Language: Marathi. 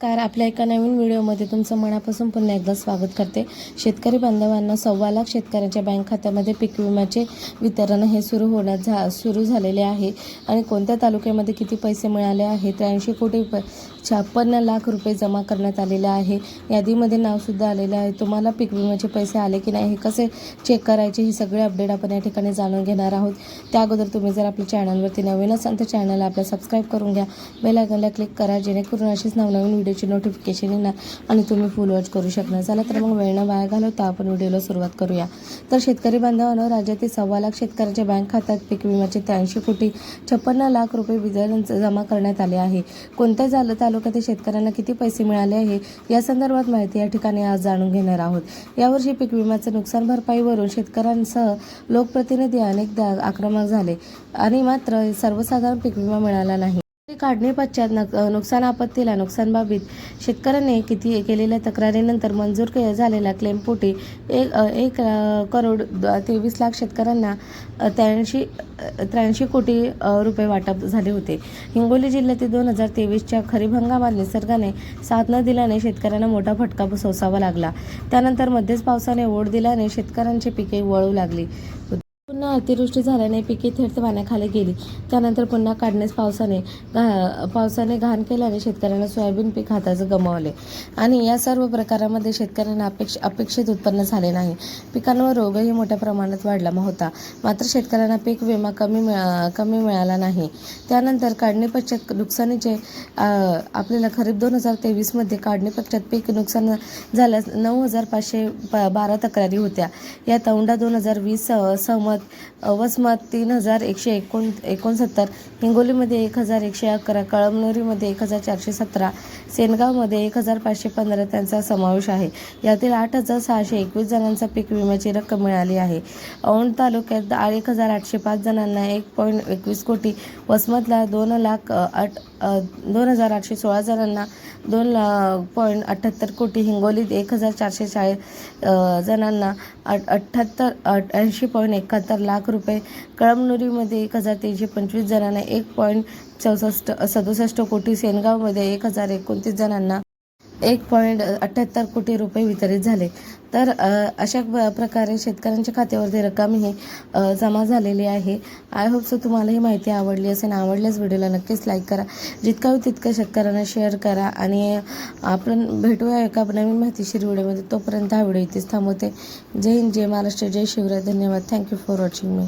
कार आपल्या एका नवीन व्हिडिओमध्ये तुमचं मनापासून पुन्हा एकदा स्वागत करते. शेतकरी बांधवांना सव्वा लाख शेतकऱ्यांच्या बँक खात्यामध्ये पीक विम्याचे वितरण हे सुरू होण्यात झा सुरू झालेले आहे. आणि कोणत्या तालुक्यामध्ये किती पैसे मिळाले आहे त्र्याऐंशी कोटी प छप्पन्न लाख रुपये जमा करण्यात आलेले आहे. यादीमध्ये नावसुद्धा आलेलं आहे. तुम्हाला पीक विम्याचे पैसे आले की नाही हे कसे चेक करायचे हे सगळे अपडेट आपण या ठिकाणी जाणून घेणार आहोत. त्या अगोदर तुम्ही जर आपल्या चॅनलवरती नवीन असाल तर चॅनलला आपल्या सबस्क्राईब करून घ्या. बेल आयकॉनला क्लिक करा जेणेकरून अशीच नवनवीन व्हिडिओ व्हिडिओची नोटिफिकेशन येणार आणि तुम्ही फुल वॉच करू शकणार. चला तर मग वेळ न वाया घालवता आपण व्हिडिओला सुरुवात करूया. तर शेतकरी बांधवांनो राज्यातील सव्वा लाख शेतकऱ्यांच्या बँक खात्यात पीक विम्याचे त्र्याऐंशी कोटी छप्पन्न लाख रुपये वितरण जमा करण्यात आले आहे. कोणत्या झालं तालुक्यातील शेतकऱ्यांना किती पैसे मिळाले आहे या संदर्भात माहिती या ठिकाणी आज जाणून घेणार आहोत. यावर्षी पीक विम्याचं नुकसान भरपाईवरून शेतकऱ्यांसह लोकप्रतिनिधी अनेकदा आक्रमक झाले आणि मात्र सर्वसाधारण पीक विमा मिळाला नाही. काढणी पश्चात नक नुकसान आपत्तीला नुकसान बाबीत शेतकऱ्यांनी किती केलेल्या तक्रारीनंतर मंजूर के झालेल्या क्लेमपोटी एक एक करोड द- तेवीस लाख शेतकऱ्यांना त्र्याऐंशी त्र्याऐंशी कोटी रुपये वाटप झाले होते. हिंगोली जिल्ह्यातील दोन हजार तेवीसच्या खरीप हंगामात निसर्गाने साथ न दिल्याने शेतकऱ्यांना मोठा फटका सोसावा लागला. त्यानंतर मध्येच पावसाने ओढ दिल्याने शेतकऱ्यांची पिके वळू लागली. पुन्हा अतिवृष्टी झाल्याने पिके थेट पाण्याखाली गेली. त्यानंतर पुन्हा काढण्यास पावसाने घा पावसाने घाण केल्याने शेतकऱ्यांना सोयाबीन पीक हाताचं गमावले. आणि या सर्व प्रकारामध्ये शेतकऱ्यांना अपेक्ष अपेक्षित उत्पन्न झाले नाही. पिकांवर रोगही मोठ्या प्रमाणात वाढला होता. मात्र शेतकऱ्यांना पीक विमा कमी मिळा कमी मिळाला नाही. त्यानंतर काढणी पश्चात नुकसानीचे आपल्याला खरीप दोन हजार तेवीसमध्ये काढणीपश्चात पीक नुकसान झाल्यास नऊ हजार पाचशे प बारा तक्रारी होत्या. या तौंडा दोन हजार वीस सहमत वसमत वसमत तीन हजार एकशे एकोण एकोणसत्तर हिंगोलीमध्ये एक हजार एकशे अकरा कळमनुरीमध्ये एक हजार चारशे सतरा सेनगावमध्ये एक हजार पाचशे पंधरा त्यांचा समावेश आहे. यातील आठ हजार सहाशे एकवीस जणांचा पीक विम्याची रक्कम मिळाली आहे. औंड तालुक्यात एक हजार आठशे पाच जणांना एक पॉईंट एकवीस कोटी वसमतला दोन लाख आठ दोन हजार आठशे सोळा जणांना दोन ला पॉईंट अठ्ठ्याहत्तर कोटी हिंगोलीत एक हजार चारशे चाळीस जणांना अठ अठ्ठ्याहत्तर अठ ऐंशी पॉईंट एकाहत्तर लाख रुपये. कळमनुरीमध्ये एक हजार तीनशे पंचवीस जणांना एक पॉईंट चौसष्ट सदुसष्ट कोटी सेनगावमध्ये एक हजार एकोणतीस जणांना एक पॉईंट अठ्ठ्याहत्तर कोटी रुपये वितरित झाले. तर अशा प्रकारे शेतकऱ्यांच्या खात्यावरती रक्कम ही जमा झालेली आहे. आय होप सो तुम्हाला ही माहिती आवडली असेल. आवडल्यास व्हिडिओला नक्कीच लाईक करा. जितका होईल तितकं शेतकऱ्यांना शेअर करा. आणि आपण भेटूया एका नवीन माहितीशीर व्हिडिओमध्ये. तोपर्यंत हा व्हिडिओ इथेच थांबवते. जय हिंद जय महाराष्ट्र जय शिवराय. धन्यवाद. Thank you for watching me